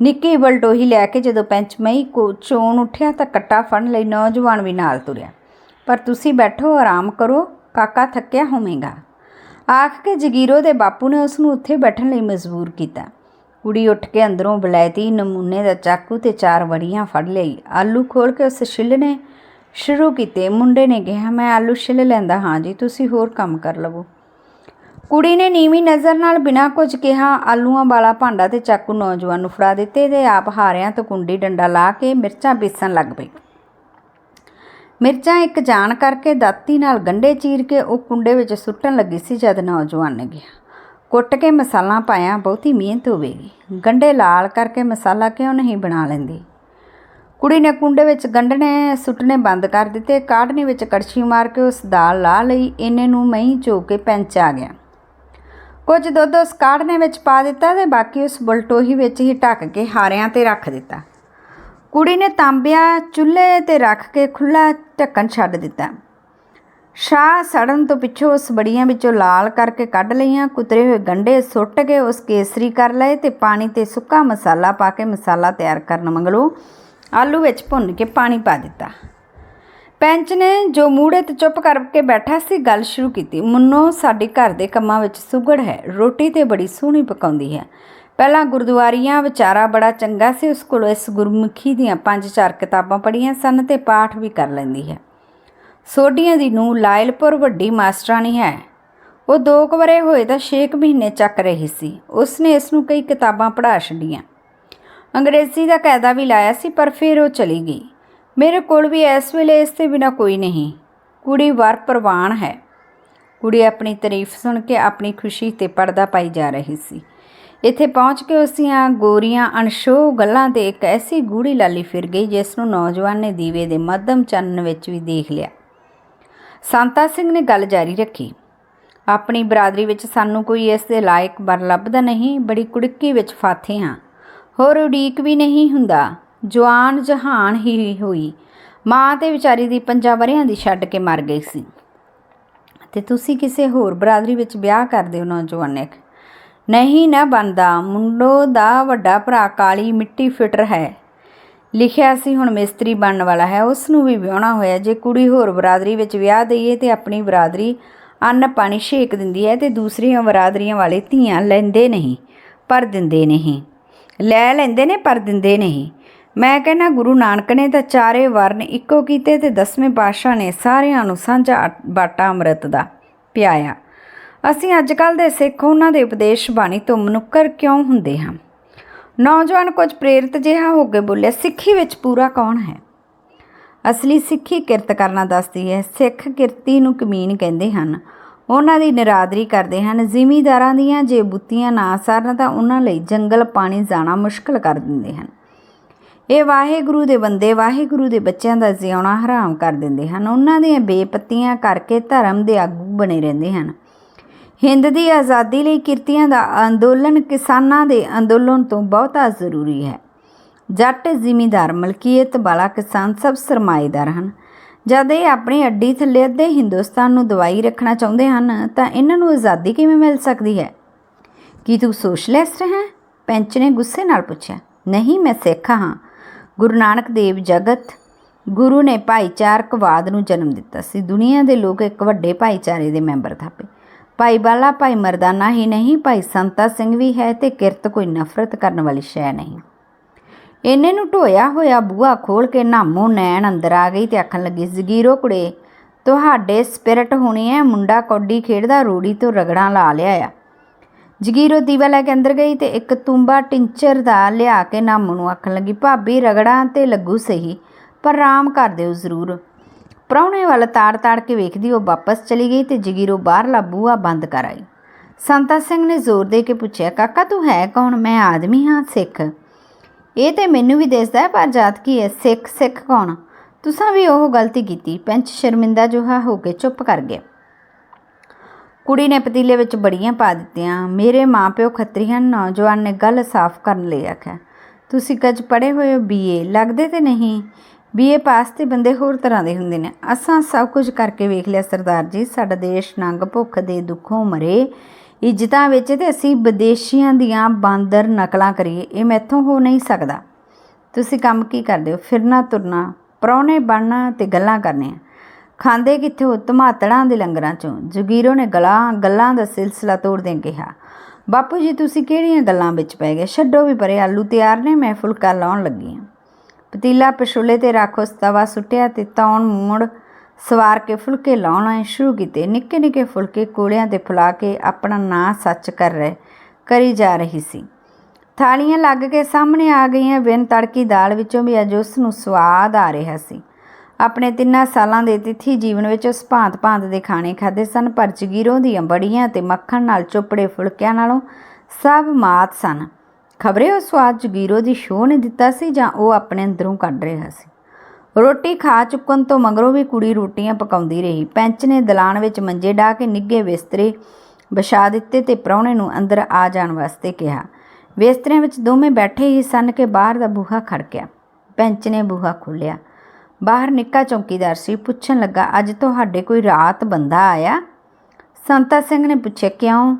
S1: ਨਿੱਕੀ ਬਲਟੋਹੀ ਲੈ ਕੇ ਜਦੋਂ ਪੈਂਚ ਕੋ ਚੋਣ ਉੱਠਿਆ ਤਾਂ ਕੱਟਾ ਫੜਨ ਲਈ ਨੌਜਵਾਨ ਵੀ ਨਾਲ ਤੁਰਿਆ। ਪਰ ਤੁਸੀਂ ਬੈਠੋ, ਆਰਾਮ ਕਰੋ, ਕਾਕਾ ਥੱਕਿਆ ਹੋਵੇਗਾ। ਆਖ ਕੇ ਜਗੀਰੋ ਦੇ ਬਾਪੂ ਨੇ ਉਸ ਨੂੰ ਉੱਥੇ ਬੈਠਣ ਲਈ ਮਜਬੂਰ ਕੀਤਾ। ਕੁੜੀ ਉੱਠ ਕੇ ਅੰਦਰੋਂ ਬਲੈਤੀ ਨਮੂਨੇ ਦਾ ਚਾਕੂ ਤੇ ਚਾਰ ਵੜੀਆਂ ਫੜ ਲਈ। ਆਲੂ ਖੋਲ ਕੇ ਉਸ ਛਿੱਲਣੇ ਸ਼ੁਰੂ ਕੀਤੇ। ਮੁੰਡੇ ਨੇ ਕਿਹਾ, ਮੈਂ ਆਲੂ ਛਿੱਲ ਲੈਂਦਾ ਹਾਂ ਜੀ, ਤੁਸੀਂ ਹੋਰ ਕੰਮ ਕਰ ਲਵੋ। ਕੁੜੀ ਨੇ ਨੀਵੀਂ ਨਜ਼ਰ ਨਾਲ ਬਿਨਾਂ ਕੁਝ ਕਿਹਾ ਆਲੂਆਂ ਵਾਲਾ ਭਾਂਡਾ ਤੇ ਚਾਕੂ ਨੌਜਵਾਨ ਨੂੰ ਫੜਾ ਦਿੱਤੇ ਤੇ ਆਪ ਹਾਰਿਆਂ ਤੋਂ ਕੁੰਡੀ ਡੰਡਾ ਲਾ ਕੇ ਮਿਰਚਾਂ ਪੀਸਣ ਲੱਗ ਪਈ। ਮਿਰਚਾਂ ਇੱਕ ਜਾਣ ਕਰਕੇ ਦਾਤੀ ਨਾਲ ਗੰਡੇ ਚੀਰ ਕੇ ਉਹ ਕੁੰਡੇ ਵਿੱਚ ਸੁੱਟਣ ਲੱਗੀ ਸੀ ਜਦ ਨੌਜਵਾਨ ਨੇ ਗਿਆ ਕੁੱਟ ਕੇ ਮਸਾਲਾ ਪਾਇਆ, ਬਹੁਤੀ ਮਿਹਨਤ ਹੋਵੇਗੀ। ਗੰਡੇ ਲਾਲ ਕਰਕੇ ਮਸਾਲਾ ਕਿਉਂ ਨਹੀਂ ਬਣਾ ਲੈਂਦੀ? ਕੁੜੀ ਨੇ ਕੁੰਡੇ ਵਿੱਚ ਗੰਢਣੇ ਸੁੱਟਣੇ ਬੰਦ ਕਰ ਦਿੱਤੇ। ਕਾੜਨੇ ਵਿੱਚ ਕੜਛੀ ਮਾਰ ਕੇ ਉਸ ਦਾਲ ਲਾ ਲਈ। ਇਹਨੇ ਨੂੰ ਮਹੀਂ ਚੋ ਕੇ ਪੈਂਚ ਆ ਗਿਆ। ਕੁਝ ਦੁੱਧ ਉਸ ਕਾੜਨੇ ਵਿੱਚ ਪਾ ਦਿੱਤਾ ਤੇ ਬਾਕੀ ਉਸ ਬਲਟੋਹੀ ਵਿੱਚ ਹੀ ਢੱਕ ਕੇ ਹਾਰਿਆਂ ਤੇ ਰੱਖ ਦਿੱਤਾ। ਕੁੜੀ ਨੇ ਤਾਂਬਿਆ, ਚੁੱਲ੍ਹੇ ਤੇ ਰੱਖ ਕੇ ਖੁੱਲਾ ਢੱਕਣ ਛੱਡ ਦਿੱਤਾ। ਸ਼ਾਹ ਸੜਨ ਤੋਂ ਪਿੱਛੋਂ ਉਸ ਬੜੀਆਂ ਵਿੱਚੋਂ ਲਾਲ ਕਰਕੇ ਕੱਢ ਲਈਆਂ, ਕੁਤਰੇ ਹੋਏ ਗੰਡੇ ਸੁੱਟ ਕੇ ਉਸ ਕੇਸਰੀ ਕਰ ਲਏ ਤੇ ਪਾਣੀ ਤੇ ਸੁੱਕਾ ਮਸਾਲਾ ਪਾ ਕੇ ਮਸਾਲਾ ਤਿਆਰ ਕਰਨ ਮੰਗਲੋ ਆਲੂ ਵਿੱਚ ਭੁੰਨ ਕੇ ਪਾਣੀ ਪਾ ਦਿੱਤਾ। ਪੈਂਚ ਨੇ ਜੋ ਮੂੜੇ ਤੇ ਚੁੱਪ ਕਰਕੇ ਬੈਠਾ ਸੀ, ਗੱਲ ਸ਼ੁਰੂ ਕੀਤੀ। ਮੁੰਨੋ, ਸਾਡੇ ਘਰ ਦੇ ਕੰਮਾਂ ਵਿੱਚ ਸੁਗੜ ਹੈ। ਰੋਟੀ ਤੇ ਬੜੀ ਸੋਹਣੀ ਪਕਾਉਂਦੀ ਹੈ। ਪਹਿਲਾਂ ਗੁਰਦੁਆਰੀਆਂ, ਵਿਚਾਰਾ ਬੜਾ ਚੰਗਾ ਸੀ। ਉਸ ਕੋਲ ਇਸ ਗੁਰਮੁਖੀ ਦੀਆਂ ਪੰਜ ਚਾਰ ਕਿਤਾਬਾਂ ਪੜ੍ਹੀਆਂ ਸਨ ਤੇ ਪਾਠ ਵੀ ਕਰ ਲੈਂਦੀ ਹੈ। ਸੋਢੀਆਂ ਦੀ ਨੂੰ ਲਾਇਲਪੁਰ ਵੱਡੀ ਮਾਸਟਰਾਣੀ ਹੈ। ਉਹ ਦੋ ਕੁ ਵਰੇ ਹੋਏ ਤਾਂ 6 ਮਹੀਨੇ ਚੱਕ ਰਹੀ ਸੀ। ਉਸਨੇ ਇਸ ਨੂੰ ਕਈ ਕਿਤਾਬਾਂ ਪੜ੍ਹਾ ਛੱਡੀਆਂ। ਅੰਗਰੇਜ਼ੀ ਦਾ ਕਾਇਦਾ ਵੀ ਲਾਇਆ ਸੀ, ਪਰ ਫਿਰ ਉਹ ਚਲੀ ਗਈ। ਮੇਰੇ ਕੋਲ ਵੀ ਇਸ ਵੇਲੇ ਇਸ ਤੇ ਬਿਨਾ ਕੋਈ ਨਹੀਂ। ਕੁੜੀ ਵਰ ਪ੍ਰਵਾਨ ਹੈ। ਕੁੜੀ ਆਪਣੀ ਤਾਰੀਫ ਸੁਣ ਕੇ ਆਪਣੀ ਖੁਸ਼ੀ ਤੇ ਪਰਦਾ ਪਾਈ ਜਾ ਰਹੀ ਸੀ। ਇੱਥੇ ਪਹੁੰਚ ਕੇ ਉਸ ਦੀਆਂ ਗੋਰੀਆਂ ਅਣਸ਼ੋ ਗੱਲਾਂ ਤੇ ਇੱਕ ਐਸੀ ਗੂੜੀ ਲਾਲੀ ਫਿਰ ਗਈ ਜਿਸ ਨੂੰ ਨੌਜਵਾਨ ਨੇ ਦੀਵੇ ਦੇ ਮੱਧਮ ਚਾਨਣ ਵਿੱਚ ਵੀ ਦੇਖ ਲਿਆ। ਸੰਤਾ ਸਿੰਘ ਨੇ ਗੱਲ ਜਾਰੀ ਰੱਖੀ। ਆਪਣੀ ਬਰਾਦਰੀ ਵਿੱਚ ਸਾਨੂੰ ਕੋਈ ਇਸ ਦੇ ਲਾਇਕ ਬਰ ਲੱਭਦਾ ਨਹੀਂ, ਬੜੀ ਕੁੜਕੀ ਵਿੱਚ ਫਾਥੇ ਹਾਂ। ਹੋਰ ਉਡੀਕ ਵੀ ਨਹੀਂ ਹੁੰਦਾ। ਜਵਾਨ ਜਹਾਨ ਹੀ ਹੋਈ। ਮਾਂ ਤੇ ਵਿਚਾਰੀ ਦੀ ਪੰਜਾਂ ਵਰਿਆਂ ਦੀ ਛੱਡ ਕੇ ਮਰ ਗਈ ਸੀ। ਤੇ ਤੁਸੀਂ ਕਿਸੇ ਹੋਰ ਬਰਾਦਰੀ ਵਿੱਚ ਵਿਆਹ ਕਰਦੇ ਹੋ ਨੌਜਵਾਨ? ਨਹੀਂ, ਨਾ ਬੰਦਾ ਮੁੰਡੋ ਦਾ ਵੱਡਾ ਭਰਾ ਕਾਲੀ ਮਿੱਟੀ ਫਿਟਰ ਹੈ। ਲਿਖਿਆ ਸੀ ਹੁਣ ਮਿਸਤਰੀ ਬਣਨ ਵਾਲਾ ਹੈ। ਉਸ ਨੂੰ ਵੀ ਵਿਆਹਣਾ ਹੋਇਆ। ਜੇ ਕੁੜੀ ਹੋਰ ਬਰਾਦਰੀ ਵਿੱਚ ਵਿਆਹ ਦਈਏ ਤੇ ਆਪਣੀ ਬਰਾਦਰੀ ਅੰਨ ਪਾਣੀ ਛੇਕ ਦਿੰਦੀ ਹੈ ਤੇ ਦੂਸਰੀਆਂ ਬਰਾਦਰੀਆਂ ਵਾਲੇ ਧੀਆਂ ਲੈਂਦੇ ਨਹੀਂ, ਪਰ ਦਿੰਦੇ ਨਹੀਂ। ਲੈ ਲੈਂਦੇ ਨੇ, ਪਰ ਦਿੰਦੇ ਨਹੀਂ। ਮੈਂ ਕਹਿੰਦਾ ਗੁਰੂ ਨਾਨਕ ਨੇ ਤਾਂ ਚਾਰੇ ਵਰਨ ਇੱਕੋ ਕੀਤੇ ਤੇ ਦਸਵੇਂ ਪਾਤਸ਼ਾਹ ਨੇ ਸਾਰਿਆਂ ਨੂੰ ਸਾਂਝਾ ਬਾਟਾ ਅੰਮ੍ਰਿਤ ਦਾ ਪਿਆਇਆ। ਅਸੀਂ ਅੱਜ ਕੱਲ ਦੇ ਸਿੱਖ ਉਹਨਾਂ ਦੇ ਉਪਦੇਸ਼ ਬਾਣੀ ਤੋਂ ਮਨੁੱਖਰ ਕਿਉਂ ਹੁੰਦੇ ਹਾਂ? ਨੌਜਵਾਨ ਕੁਝ ਪ੍ਰੇਰਿਤ ਜਿਹਾ ਹੋ ਕੇ ਬੋਲਿਆ, ਸਿੱਖੀ ਵਿੱਚ ਪੂਰਾ ਕੌਣ ਹੈ? ਅਸਲੀ ਸਿੱਖੀ ਕਿਰਤ ਕਰਨਾ ਦੱਸਦੀ ਹੈ, ਸਿੱਖ ਕਿਰਤੀ ਨੂੰ ਕਮੀਨ ਕਹਿੰਦੇ ਹਨ। ਉਹਨਾਂ ਦੀ ਨਿਰਾਦਰੀ ਕਰਦੇ ਹਨ, ਜ਼ਿਮੀਦਾਰਾਂ ਦੀਆਂ ਜੇ ਬੁੱਤੀਆਂ ਨਾ ਸਰਨ ਤਾਂ ਉਹਨਾਂ ਲਈ ਜੰਗਲ ਪਾਣੀ ਜਾਣਾ ਮੁਸ਼ਕਲ ਕਰ ਦਿੰਦੇ ਹਨ। ਇਹ ਵਾਹਿਗੁਰੂ ਦੇ ਬੰਦੇ ਵਾਹਿਗੁਰੂ ਦੇ ਬੱਚਿਆਂ ਦਾ ਜਿਉਣਾ ਹਰਾਮ ਕਰ ਦਿੰਦੇ ਹਨ। ਉਹਨਾਂ ਦੀਆਂ ਬੇਪੱਤੀਆਂ ਕਰਕੇ ਧਰਮ ਦੇ ਆਗੂ ਬਣੇ ਰਹਿੰਦੇ ਹਨ। ਹਿੰਦ ਦੀ ਆਜ਼ਾਦੀ ਲਈ ਕਿਰਤੀਆਂ ਦਾ ਅੰਦੋਲਨ ਕਿਸਾਨਾਂ ਦੇ ਅੰਦੋਲਨ ਤੋਂ ਬਹੁਤਾ ਜ਼ਰੂਰੀ ਹੈ। ਜੱਟ ਜ਼ਿਮੀਂਦਾਰ, ਮਲਕੀਅਤ ਵਾਲਾ ਕਿਸਾਨ ਸਭ ਸਰਮਾਏਦਾਰ ਹਨ। ਜਦ ਇਹ ਆਪਣੀ ਅੱਡੀ ਥੱਲੇ ਅੱਧੇ ਹਿੰਦੁਸਤਾਨ ਨੂੰ ਦਵਾਈ ਰੱਖਣਾ ਚਾਹੁੰਦੇ ਹਨ, ਤਾਂ ਇਹਨਾਂ ਨੂੰ ਆਜ਼ਾਦੀ ਕਿਵੇਂ ਮਿਲ ਸਕਦੀ ਹੈ? ਕੀ ਤੂੰ ਸੋਸ਼ਲਿਸਟ ਹੈ? ਪੈਂਚ ਨੇ ਗੁੱਸੇ ਨਾਲ ਪੁੱਛਿਆ। ਨਹੀਂ, ਮੈਂ ਸਿੱਖ ਹਾਂ। ਗੁਰੂ ਨਾਨਕ ਦੇਵ ਜਗਤ, ਗੁਰੂ ਨੇ ਭਾਈਚਾਰਕਵਾਦ ਨੂੰ ਜਨਮ ਦਿੱਤਾ ਸੀ। ਦੁਨੀਆ ਦੇ ਲੋਕ ਇੱਕ ਵੱਡੇ ਭਾਈਚਾਰੇ ਦੇ ਮੈਂਬਰ ਥਾਪੇ। ਭਾਈ ਬਾਲਾ, ਭਾਈ ਮਰਦਾਨਾ ਹੀ ਨਹੀਂ, ਭਾਈ ਸੰਤਾ ਸਿੰਘ ਵੀ ਹੈ ਤੇ ਕਿਰਤ ਕੋਈ ਨਫ਼ਰਤ ਕਰਨ ਵਾਲੀ ਸ਼ੈ ਨਹੀਂ। ਇਹਨੇ ਨੂੰ ਢੋਇਆ ਹੋਇਆ ਬੂਹਾ ਖੋਲ ਕੇ ਨਾਮੋ ਨੈਣ ਅੰਦਰ ਆ ਗਈ ਤੇ ਆਖਣ ਲੱਗੀ, ਜ਼ਗੀਰੋ ਕੁੜੇ, ਤੁਹਾਡੇ ਸਪਿਰਟ ਹੋਣੀ ਹੈ ਮੁੰਡਾ ਕੌਡੀ ਖੇਡਦਾ ਰੋੜੀ ਤੋਂ ਰਗੜਾਂ ਲਾ ਲਿਆ ਆ। ਜਗੀਰੋ ਦੀਵਾ ਲੈ ਕੇ ਅੰਦਰ ਗਈ ਤੇ ਇੱਕ ਤੁੰਬਾ ਟਿੰਚਰ ਦਾ ਲਿਆ ਕੇ ਨਾਮੂ ਨੂੰ ਆਖਣ ਲੱਗੀ, ਭਾਬੀ, ਰਗੜਾਂ ਤੇ ਲੱਗੂ ਸਹੀ, ਪਰ ਆਰਾਮ ਕਰ ਦਿਓ ਜ਼ਰੂਰ। ਪ੍ਰਾਹੁਣੇ ਵੱਲ ਤਾੜ ਤਾੜ ਕੇ ਵੇਖਦੀ ਉਹ ਵਾਪਸ ਚਲੀ ਗਈ ਤੇ ਜਗੀਰੋ ਬਾਹਰਲਾ ਬੂਹਾ ਬੰਦ ਕਰ ਆਈ। ਸੰਤਾ ਸਿੰਘ ਨੇ ਜ਼ੋਰ ਦੇ ਕੇ ਪੁੱਛਿਆ, ਕਾਕਾ, ਤੂੰ ਹੈ ਕੌਣ? ਮੈਂ ਆਦਮੀ ਹਾਂ, ਸਿੱਖ। ਇਹ ਤੇ ਮੈਨੂੰ ਵੀ ਦਿਸਦਾ ਪਰ ਜਾਤ ਕੀ ਹੈ? ਸਿੱਖ ਸਿੱਖ ਕੌਣ? ਤੁਸਾਂ ਵੀ ਉਹ ਗਲਤੀ ਕੀਤੀ, ਪੈਂਚ ਸ਼ਰਮਿੰਦਾ ਜੋਹਾ ਹੋ ਕੇ ਚੁੱਪ ਕਰ ਗਿਆ ਕੁੜੀ ਨੇ ਪਤੀਲੇ ਵਿੱਚ ਬੜੀਆਂ ਪਾ ਦਿੱਤੀਆਂ। ਮੇਰੇ ਮਾਪਿਓ ਖੱਤਰੀ ਹਨ ਨੌਜਵਾਨ ਨੇ ਗੱਲ ਸਾਫ਼ ਕਰਨ ਲਈ ਆਖਿਆ, ਤੁਸੀਂ ਕੱਜ ਪੜ੍ਹੇ ਹੋਏ ਹੋ ਬੀਏ, ਲੱਗਦੇ ਤੇ ਨਹੀਂ। ਬੀਏ ਪਾਸ ਤੇ ਬੰਦੇ ਹੋਰ ਤਰ੍ਹਾਂ ਦੇ ਹੁੰਦੇ ਨੇ। ਅਸਾਂ ਸਭ ਕੁਝ ਕਰਕੇ ਵੇਖ ਲਿਆ, ਸਰਦਾਰ ਜੀ। ਸਾਡਾ ਦੇਸ਼ ਨੰਗ ਭੁੱਖ ਦੇ ਦੁੱਖੋਂ ਮਰੇ। ਇੱਜ਼ਤਾਂ ਵਿੱਚ ਤੇ ਅਸੀਂ ਵਿਦੇਸ਼ੀਆਂ ਦੀਆਂ ਬਾਂਦਰ ਨਕਲਾਂ ਕਰੀਏ। ਇਹ ਮੈਥੋਂ ਹੋ ਨਹੀਂ ਸਕਦਾ। ਤੁਸੀਂ ਕੰਮ ਕੀ ਕਰਦੇ ਹੋ? ਫਿਰਨਾ ਤੁਰਨਾ ਪਰੌਣੇ ਬਣਨਾ ਤੇ ਗੱਲਾਂ ਕਰਨੀਆਂ। ਖਾਂਦੇ ਕਿੱਥੇ ਹੋ? ਧਮਾਤੜਾਂ ਦੇ ਲੰਗਰਾਂ ਚੋਂ। ਜਗੀਰੋ ਨੇ ਗਲਾਂ, ਗੱਲਾਂ ਦਾ ਸਿਲਸਿਲਾ ਤੋੜਦਿਆਂ ਕਿਹਾ, ਬਾਪੂ ਜੀ, ਤੁਸੀਂ ਕਿਹੜੀਆਂ ਗੱਲਾਂ ਵਿੱਚ ਪੈ ਗਏ? ਛੱਡੋ ਵੀ ਪਰੇ, ਆਲੂ ਤਿਆਰ ਨੇ, ਮੈਂ ਫੁਲਕਾ ਲਾਉਣ ਲੱਗੀ ਹਾਂ। ਪਤੀਲਾ ਪਛੋਲੇ ਤੇ ਰੱਖ ਉਸ ਤਵਾ ਸੁੱਟਿਆ ਤੇ ਤੌਣ ਮੋੜ ਸਵਾਰ ਕੇ ਫੁਲਕੇ ਲਾਉਣਾ ਸ਼ੁਰੂ ਕੀਤੇ। ਨਿੱਕੇ ਨਿੱਕੇ ਫੁਲਕੇ ਕੋਲਿਆਂ ਤੇ ਫੁਲਾ ਕੇ ਆਪਣਾ ਨਾਂ ਸੱਚ ਕਰ ਰਹੇ, ਕਰੀ ਜਾ ਰਹੀ ਸੀ। ਥਾਲੀਆਂ ਲੱਗ ਕੇ ਸਾਹਮਣੇ ਆ ਗਈਆਂ, ਬਿਨ ਤੜਕੀ ਦਾਲ ਵਿੱਚੋਂ ਵੀ ਅੱਜ ਉਸ ਨੂੰ ਸਵਾਦ ਆ ਰਿਹਾ ਸੀ। ਆਪਣੇ ਤਿੰਨਾਂ ਸਾਲਾਂ ਦੇ ਤਿੱਥੀ ਜੀਵਨ ਵਿੱਚ ਉਸ ਭਾਂਤ-ਭਾਂਤ ਦੇ ਖਾਣੇ ਖਾਦੇ ਸਨ, ਪਰ ਜਗੀਰੋਂ ਦੀਆਂ ਬੜੀਆਂ ਤੇ ਮੱਖਣ ਨਾਲ ਚੁੱਪੜੇ ਫੁਲਕਿਆਂ ਨਾਲੋਂ ਸਭ ਮਾਤ ਸਨ। ਖਬਰੇ ਉਹ ਸਵਾਦ ਜਗੀਰੋ ਦੀ ਸ਼ੋਹ ਨੇ ਦਿੱਤਾ ਸੀ ਜਾਂ ਉਹ ਆਪਣੇ ਅੰਦਰੋਂ ਕੱਢ ਰਿਹਾ ਸੀ? ਰੋਟੀ ਖਾ ਚੁੱਕਣ ਤੋਂ ਮਗਰੋਂ ਵੀ ਕੁੜੀ ਰੋਟੀਆਂ ਪਕਾਉਂਦੀ ਰਹੀ। ਪੈਂਚ ਨੇ ਦਲਾਨ ਵਿੱਚ ਮੰਜੇ ਢਾ ਕੇ ਨਿੱਗੇ ਬਿਸਤਰੇ ਵਿਛਾ ਦਿੱਤੇ ਤੇ ਪ੍ਰਾਹੁਣੇ ਨੂੰ ਅੰਦਰ ਆ ਜਾਣ ਵਾਸਤੇ ਕਿਹਾ। ਬਿਸਤਰਿਆਂ ਵਿੱਚ ਦੋਵੇਂ ਬੈਠੇ ਹੀ ਸਨ ਕਿ ਬਾਹਰ ਦਾ ਬੂਹਾ ਖੜਕਿਆ ਪੈਂਚ ਨੇ ਬੂਹਾ ਖੋਲ੍ਹਿਆ। ਬਾਹਰ ਨਿੱਕਾ ਚੌਕੀਦਾਰ ਸੀ, ਪੁੱਛਣ ਲੱਗਾ, ਅੱਜ ਤੁਹਾਡੇ ਕੋਈ ਰਾਤ ਬੰਦਾ ਆਇਆ? ਸੰਤਾ ਸਿੰਘ ਨੇ ਪੁੱਛਿਆ, ਕਿਉਂ?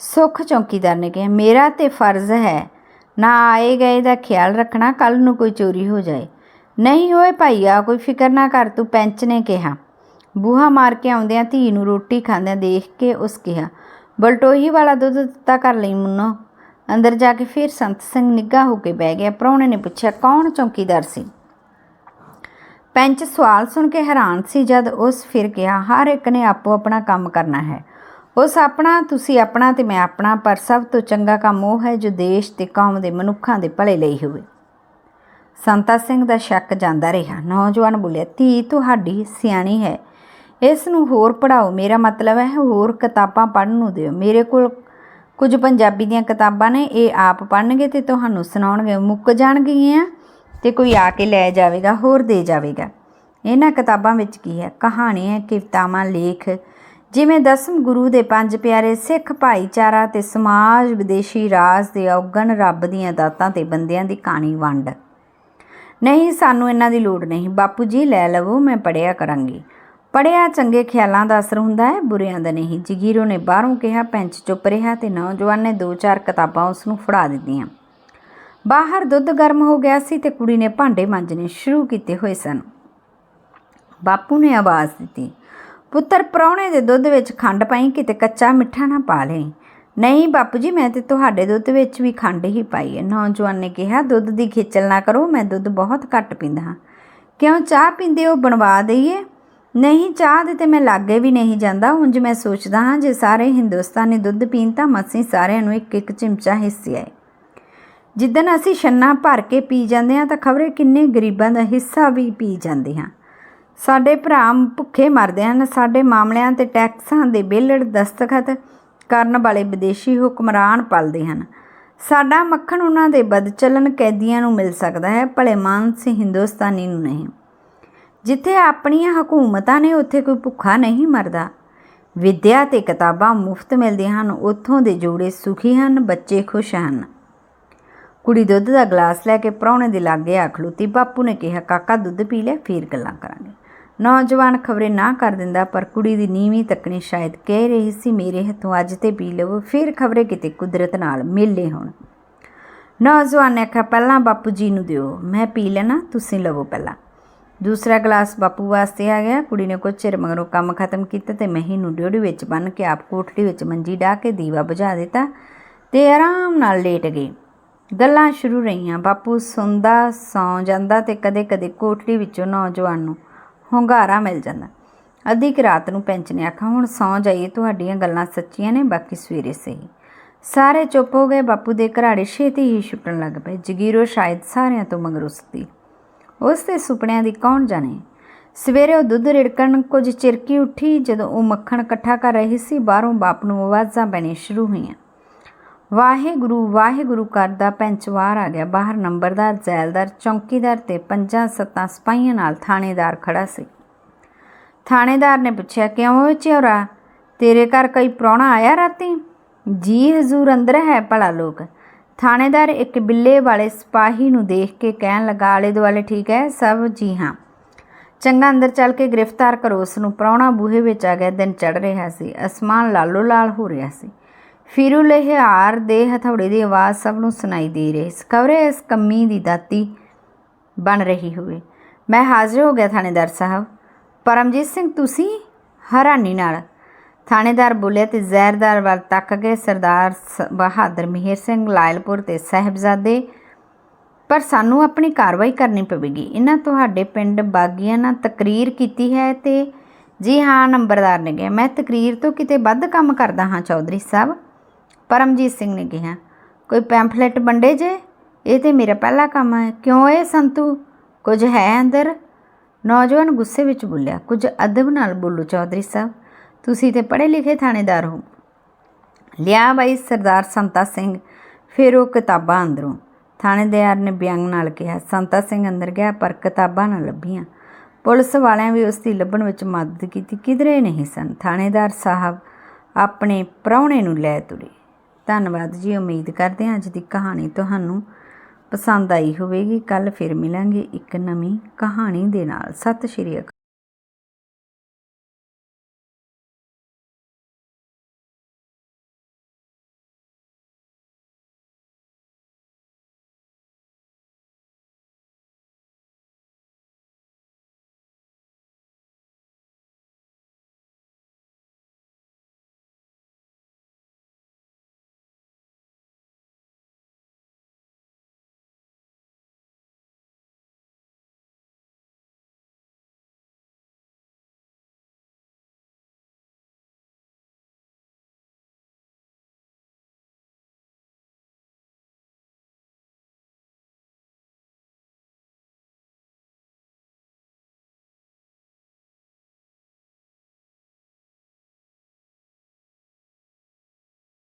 S1: ਸੁਖ ਚੌਕੀਦਾਰ ਨੇ ਕਿਹਾ, ਮੇਰਾ ਤੇ ਫਰਜ਼ ਹੈ, ਨਾ ਆਏ ਗਏ ਦਾ ਖਿਆਲ ਰੱਖਣਾ ਕੱਲ ਨੂੰ ਕੋਈ ਚੋਰੀ ਹੋ ਜਾਏ। ਨਹੀਂ ਓਏ ਭਾਈਆ ਕੋਈ ਫਿਕਰ ਨਾ ਕਰ, ਤੂੰ ਪੈਂਚ ਨੇ ਕਿਹਾ। ਬੂਹਾ ਮਾਰ ਕੇ ਆਉਂਦਿਆਂ ਧੀ ਨੂੰ ਰੋਟੀ ਖਾਂਦਿਆਂ ਦੇਖ ਕੇ ਉਸ ਕਿਹਾ, ਬਲਟੋਹੀ ਵਾਲਾ ਦੁੱਧ ਦਿੱਤਾ ਕਰ ਲਈ ਮੁੰਨੋ। ਅੰਦਰ ਜਾ ਕੇ ਫਿਰ ਸੰਤ ਸਿੰਘ ਨਿੱਘਾ ਹੋ ਕੇ ਬਹਿ ਗਿਆ। ਪ੍ਰਾਹੁਣੇ ਨੇ ਪੁੱਛਿਆ, ਕੌਣ ਚੌਕੀਦਾਰ ਸੀ? ਪੈਂਚ ਸਵਾਲ ਸੁਣ ਕੇ ਹੈਰਾਨ ਸੀ ਜਦ ਉਸ ਫਿਰ ਕਿਹਾ, ਹਰ ਇੱਕ ਨੇ ਆਪੋ ਆਪਣਾ ਕੰਮ ਕਰਨਾ ਹੈ। ਉਸ ਆਪਣਾ, ਤੁਸੀਂ ਆਪਣਾ ਤੇ ਮੈਂ ਆਪਣਾ, ਪਰ ਸਭ ਤੋਂ ਚੰਗਾ ਕੰਮ ਉਹ ਹੈ ਜੋ ਦੇਸ਼ ਤੇ ਕੌਮ ਦੇ ਮਨੁੱਖਾਂ ਦੇ ਭਲੇ ਲਈ ਹੋਵੇ ਸੰਤਾ ਸਿੰਘ ਦਾ ਸ਼ੱਕ ਜਾਂਦਾ ਰਿਹਾ। ਨੌਜਵਾਨ ਬੋਲਿਆ, ਧੀ, ਤੁਹਾਡੀ ਸਿਆਣੀ ਹੈ। ਇਸ ਨੂੰ ਹੋਰ ਪੜਾਓ ਮੇਰਾ ਮਤਲਬ ਹੈ ਹੋਰ ਕਿਤਾਬਾਂ ਪੜ੍ਹਨ ਨੂੰ ਦਿਓ। ਮੇਰੇ ਕੋਲ ਕੁਝ ਪੰਜਾਬੀ ਦੀਆਂ ਕਿਤਾਬਾਂ ਨੇ, ਇਹ ਆਪ ਪੜ੍ਹਨਗੇ ਤੇ ਤੁਹਾਨੂੰ ਸੁਣਾਉਣਗੇ। ਮੁੱਕ ਜਾਣਗੀਆਂ। ਤੇ ਕੋਈ ਆ ਕੇ ਲੈ ਜਾਵੇਗਾ, ਹੋਰ ਦੇ ਜਾਵੇਗਾ। ਇਹਨਾਂ ਕਿਤਾਬਾਂ ਵਿੱਚ ਕੀ ਹੈ? ਕਹਾਣੀਆਂ ਕਵਿਤਾਵਾਂ ਲੇਖ। ਜਿਵੇਂ ਦਸਮ ਗੁਰੂ ਦੇ ਪੰਜ ਪਿਆਰੇ ਸਿੱਖ ਭਾਈਚਾਰਾ ਤੇ ਸਮਾਜ ਵਿਦੇਸ਼ੀ ਰਾਜ ਦੇ ਔਗਣ ਰੱਬ ਦੀਆਂ ਦਾਤਾਂ ਤੇ ਬੰਦਿਆਂ ਦੀ ਕਹਾਣੀ ਵੰਡ। ਨਹੀਂ, ਸਾਨੂੰ ਇਹਨਾਂ ਦੀ ਲੋੜ ਨਹੀਂ। ਬਾਪੂ ਜੀ, ਲੈ ਲਵੋ, ਮੈਂ ਪੜਿਆ ਕਰਾਂਗੀ। ਪੜਿਆ ਚੰਗੇ ਖਿਆਲਾਂ ਦਾ ਅਸਰ ਹੁੰਦਾ ਹੈ, ਬੁਰਿਆਂ ਦਾ ਨਹੀਂ। ਜਗੀਰੋ ਨੇ ਬਾਹਰੋਂ ਕਿਹਾ ਪੈਂਚ ਚੁੱਪ ਰਿਹਾ ਤੇ ਨੌਜਵਾਨ ਨੇ ਦੋ ਚਾਰ ਕਿਤਾਬਾਂ ਉਸ ਨੂੰ ਫੜਾ ਦਿੱਤੀਆਂ। ਬਾਹਰ ਦੁੱਧ ਗਰਮ ਹੋ ਗਿਆ ਸੀ ਤੇ ਕੁੜੀ ਨੇ ਭਾਂਡੇ ਮਾਂਜਣੇ ਸ਼ੁਰੂ ਕੀਤੇ ਹੋਏ ਸਨ। ਬਾਪੂ ਨੇ ਆਵਾਜ਼ ਦਿੱਤੀ, ਪੁੱਤਰ ਪ੍ਰਾਹੁਣੇ ਦੇ ਦੁੱਧ ਵਿੱਚ ਖੰਡ ਪਾਈ ਕਿਤੇ ਕੱਚਾ ਮਿੱਠਾ ਨਾ ਪਾ ਲਈ? ਨਹੀਂ ਬਾਪੂ ਜੀ, ਮੈਂ ਤੇ ਤੁਹਾਡੇ ਦੁੱਧ ਵਿੱਚ ਵੀ ਖੰਡ ਹੀ ਪਾਈ ਹੈ। ਨੌਜਵਾਨ ਨੇ ਕਿਹਾ, ਦੁੱਧ ਦੀ ਖੇਚਲ ਨਾ ਕਰੋ, ਮੈਂ ਦੁੱਧ ਬਹੁਤ ਘੱਟ ਪੀਂਦਾ ਹਾਂ। ਕਿਉਂ ਚਾਹ ਪੀਂਦੇ ਹੋ, ਬਣਵਾ ਦਈਏ? ਨਹੀਂ, ਚਾਹ ਦੇ ਤੇ ਮੈਂ ਲਾਗੇ ਵੀ ਨਹੀਂ ਜਾਂਦਾ। ਉਂਝ ਮੈਂ ਸੋਚਦਾ ਹਾਂ, ਜੇ ਸਾਰੇ ਹਿੰਦੁਸਤਾਨੀ ਦੁੱਧ ਪੀਣ ਤਾਂ ਮਸੀਂ ਸਾਰਿਆਂ ਨੂੰ ਇੱਕ ਇੱਕ ਚਮਚਾ ਹਿੱਸੇ ਆਏ। ਜਿੱਦਨ ਅਸੀਂ ਛੰਨਾ ਭਰ ਕੇ ਪੀ ਜਾਂਦੇ ਹਾਂ ਤਾਂ ਖਬਰੇ ਕਿੰਨੇ ਗਰੀਬਾਂ ਦਾ ਹਿੱਸਾ ਵੀ ਪੀ ਜਾਂਦੇ ਹਾਂ। ਸਾਡੇ ਭਰਾ ਭੁੱਖੇ ਮਰਦੇ ਹਨ, ਸਾਡੇ ਮਾਮਲਿਆਂ ਤੇ ਟੈਕਸਾਂ ਦੇ ਬਿੱਲੜ ਦਸਤਖਤ ਕਰਨ ਵਾਲੇ ਵਿਦੇਸ਼ੀ ਹੁਕਮਰਾਨ ਪਲਦੇ ਹਨ। ਸਾਡਾ ਮੱਖਣ ਉਹਨਾਂ ਦੇ ਬਦਚਲਨ ਕੈਦੀਆਂ ਨੂੰ ਮਿਲ ਸਕਦਾ ਹੈ, ਭਲੇ ਮਾਨਸ ਹਿੰਦੁਸਤਾਨੀ ਨੂੰ ਨਹੀਂ। ਜਿੱਥੇ ਆਪਣੀਆਂ ਹਕੂਮਤਾਂ ਨੇ, ਉੱਥੇ ਕੋਈ ਭੁੱਖਾ ਨਹੀਂ ਮਰਦਾ। ਵਿਦਿਆ ਤੇ ਕਿਤਾਬਾਂ ਮੁਫਤ ਮਿਲਦੀਆਂ ਹਨ, ਉੱਥੋਂ ਦੇ ਜੋੜੇ ਸੁਖੀ ਹਨ, ਬੱਚੇ ਖੁਸ਼ ਹਨ। ਕੁੜੀ ਦੁੱਧ ਦਾ ਗਲਾਸ ਲੈ ਕੇ ਪ੍ਰਾਹੁਣੇ ਦੇ ਲਾਗੇ ਆ ਖਲੋਤੀ। ਬਾਪੂ ਨੇ ਕਿਹਾ, ਕਾਕਾ, ਦੁੱਧ ਪੀ ਲੈ ਫੇਰ ਗੱਲਾਂ ਕਰਾਂਗੇ। ਨੌਜਵਾਨ ਖਬਰੇ ਨਾ ਕਰ ਦਿੰਦਾ, ਪਰ ਕੁੜੀ ਦੀ ਨੀਵੀਂ ਤੱਕਣੀ ਸ਼ਾਇਦ ਕਹਿ ਰਹੀ ਸੀ, ਮੇਰੇ ਹੱਥੋਂ ਅੱਜ ਤੇ ਪੀ ਲਵੋ। ਫਿਰ ਖਬਰੇ ਕਿਤੇ ਕੁਦਰਤ ਨਾਲ ਮੇਲੇ ਹੋਣ। ਨੌਜਵਾਨ ਨੇ ਆਖਿਆ, ਪਹਿਲਾਂ ਬਾਪੂ ਜੀ ਨੂੰ ਦਿਓ, ਮੈਂ ਪੀ ਲੈਣਾ, ਤੁਸੀਂ ਲਵੋ ਪਹਿਲਾਂ। ਦੂਸਰਾ ਗਲਾਸ ਬਾਪੂ ਵਾਸਤੇ ਆ ਗਿਆ। ਕੁੜੀ ਨੇ ਕੁਝ ਚਿਰ ਮਗਰੋਂ ਕੰਮ ਖਤਮ ਕੀਤਾ ਤੇ ਮਹੀਂ ਨੂੰ ਡਿਓੜੀ ਵਿੱਚ ਬੰਨ ਕੇ ਆਪ ਕੋਠੜੀ ਵਿੱਚ ਮੰਜੀ ਢਾ ਕੇ ਦੀਵਾ ਬੁਝਾ ਦਿੱਤਾ ਤੇ ਆਰਾਮ ਨਾਲ ਲੇਟ ਗਈ। ਗੱਲਾਂ ਸ਼ੁਰੂ ਰਹੀਆਂ। ਬਾਪੂ ਸੁੰਦਾ ਸੌਂ ਜਾਂਦਾ ਤੇ ਕਦੇ-ਕਦੇ ਕੋਠੜੀ ਵਿੱਚੋਂ ਨੌਜਵਾਨ ਨੂੰ ਹੁੰਗਾਰਾ ਮਿਲ ਜਾਂਦਾ। ਅੱਧੀ ਕੁ ਰਾਤ ਨੂੰ ਪੈਂਚ ਨੇ ਆਖਾ ਹੁਣ ਸੌਂ ਜਾਈਏ, ਤੁਹਾਡੀਆਂ ਗੱਲਾਂ ਸੱਚੀਆਂ ਨੇ, ਬਾਕੀ ਸਵੇਰੇ ਸਹੀ। ਸਾਰੇ ਚੁੱਪ ਹੋ ਗਏ। ਬਾਪੂ ਦੇ ਘਰਾੜੇ ਛੇਤੀ ਹੀ ਛੁੱਟਣ ਲੱਗ ਪਏ। ਜਗੀਰੋ ਸ਼ਾਇਦ ਸਾਰਿਆਂ ਤੋਂ ਮਗਰੋਂ ਸੁੱਤੀ। ਉਸ ਦੇ ਸੁਪਨਿਆਂ ਦੀ ਕੌਣ ਜਾਣੇ? ਸਵੇਰੇ ਉਹ ਦੁੱਧ ਰਿੜਕਣ ਕੁਝ ਚਿਰਕੀ ਉੱਠੀ, ਜਦੋਂ ਉਹ ਮੱਖਣ ਇਕੱਠਾ ਕਰ ਰਹੀ ਸੀ, ਬਾਹਰੋਂ ਬਾਪ ਨੂੰ ਆਵਾਜ਼ਾਂ ਪੈਣੀਆਂ ਸ਼ੁਰੂ ਹੋਈਆਂ। ਵਾਹਿਗੁਰੂ ਵਾਹਿਗੁਰੂ ਕਰਦਾ ਪੈਂਚਵਾਰ ਆ ਗਿਆ। ਬਾਹਰ ਨੰਬਰਦਾਰ ਜ਼ੈਲਦਾਰ, ਚੌਂਕੀਦਾਰ ਤੇ ਪੰਜਾਂ ਸੱਤਾਂ ਸਿਪਾਹੀਆਂ ਨਾਲ ਥਾਣੇਦਾਰ ਖੜਾ ਸੀ। ਥਾਣੇਦਾਰ ਨੇ ਪੁੱਛਿਆ, ਕਿਉਂ ਵੇ ਚਿਹਰਾ? ਤੇਰੇ ਘਰ ਕੋਈ ਪ੍ਰਾਹੁਣਾ ਆਇਆ ਰਾਤੀ? ਜੀ ਹਜ਼ੂਰ ਅੰਦਰ ਹੈ ਭਲਾ ਲੋਕ। ਥਾਣੇਦਾਰ ਇੱਕ ਬਿੱਲੇ ਵਾਲੇ ਸਿਪਾਹੀ ਨੂੰ ਦੇਖ ਕੇ ਕਹਿਣ ਲੱਗਾ, ਆਲੇ ਦੁਆਲੇ ਠੀਕ ਹੈ? ਸਭ ਜੀ ਹਾਂ। ਚੰਗਾ, ਅੰਦਰ ਚੱਲ ਕੇ ਗ੍ਰਿਫਤਾਰ ਕਰੋ। ਉਸ ਨੂੰ ਪ੍ਰਾਹੁਣਾ ਬੂਹੇ ਵਿੱਚ ਆ ਗਿਆ। ਦਿਨ ਚੜ ਰਿਹਾ ਸੀ। ਅਸਮਾਨ ਲਾਲੋ ਲਾਲ ਹੋ ਰਿਹਾ ਸੀ। ਫਿਰੂ ਲਹਿਆਰ ਦੇ ਹਥੌੜੇ ਦੀ ਆਵਾਜ਼ ਸਭ ਨੂੰ ਸੁਣਾਈ ਦੇ ਰਹੀ ਸੀ। ਕਵਰੇ ਇਸ ਕੰਮੀ ਦੀ ਦਾਤੀ ਬਣ ਰਹੀ ਹੋਵੇ। ਮੈਂ ਹਾਜ਼ਰ ਹੋ ਗਿਆ ਥਾਣੇਦਾਰ ਸਾਹਿਬ। ਪਰਮਜੀਤ ਸਿੰਘ, ਤੁਸੀਂ? ਹੈਰਾਨੀ ਨਾਲ। ਥਾਣੇਦਾਰ ਬੋਲਿਆ ਤੇ ਜ਼ਹਿਰਦਾਰ ਵੱਲ ਤੱਕ ਕੇ ਸਰਦਾਰ ਸ- ਬਹਾਦਰ ਮਿਹਰ ਸਿੰਘ ਲਾਇਲਪੁਰ ਤੇ ਸਾਹਿਬਜ਼ਾਦੇ। ਪਰ ਸਾਨੂੰ ਆਪਣੀ ਕਾਰਵਾਈ ਕਰਨੀ ਪਵੇਗੀ। ਇਹਨਾਂ ਤੁਹਾਡੇ ਪਿੰਡ ਬਾਗੀਆਂ ਨਾਲ ਤਕਰੀਰ ਕੀਤੀ ਹੈ ਤੇ ਜੀ ਹਾਂ, ਨੰਬਰਦਾਰ ਨੇ ਕਿਹਾ। ਮੈਂ ਤਕਰੀਰ ਤੋਂ ਕਿਤੇ ਵੱਧ ਕੰਮ ਕਰਦਾ ਹਾਂ, ਚੌਧਰੀ ਸਾਹਿਬ। ਪਰਮਜੀਤ ਸਿੰਘ ਨੇ ਕਿਹਾ, ਕੋਈ ਪੈਂਫਲੇਟ ਵੰਡੇ ਜੇ? ਇਹ ਤੇ ਮੇਰਾ ਪਹਿਲਾ ਕੰਮ ਹੈ। ਕਿਉਂ ਇਹ ਸੰਤੂ? ਕੁਝ ਹੈ ਅੰਦਰ? ਨੌਜਵਾਨ ਗੁੱਸੇ ਵਿੱਚ ਬੋਲਿਆ, ਕੁਝ ਅਦਬ ਨਾਲ ਬੋਲੋ ਚੌਧਰੀ ਸਾਹਿਬ, ਤੁਸੀਂ ਤੇ ਪੜ੍ਹੇ ਲਿਖੇ ਥਾਣੇਦਾਰ ਹੋ। ਲਿਆ ਬਾਈ ਸਰਦਾਰ ਸੰਤਾ ਸਿੰਘ, ਫਿਰ ਉਹ ਕਿਤਾਬਾਂ ਅੰਦਰੋਂ। ਥਾਣੇਦਾਰ ਨੇ ਬਿਆਨ ਨਾਲ ਕਿਹਾ, ਸੰਤਾ ਸਿੰਘ ਅੰਦਰ ਗਿਆ, ਪਰ ਕਿਤਾਬਾਂ ਨਾ ਲੱਭੀਆਂ। ਪੁਲਿਸ ਵਾਲਿਆਂ ਵੀ ਉਸ ਦੀ ਲੱਭਣ ਵਿੱਚ ਮਦਦ ਕੀਤੀ, ਕਿਧਰੇ ਨਹੀਂ ਸਨ। ਥਾਣੇਦਾਰ ਸਾਹਿਬ ਆਪਣੇ ਪ੍ਰਾਹੁਣੇ ਨੂੰ ਲੈ ਤੁਰੇ। ਧੰਨਵਾਦ ਜੀ, ਉਮੀਦ ਕਰਦੇ ਹਾਂ ਅੱਜ ਦੀ ਕਹਾਣੀ ਤੁਹਾਨੂੰ ਪਸੰਦ ਆਈ ਹੋਵੇਗੀ। ਕੱਲ ਫਿਰ ਮਿਲਾਂਗੇ ਇੱਕ ਨਵੀਂ ਕਹਾਣੀ ਦੇ ਨਾਲ। ਸਤਿ ਸ਼੍ਰੀ ਅਕਾਲ।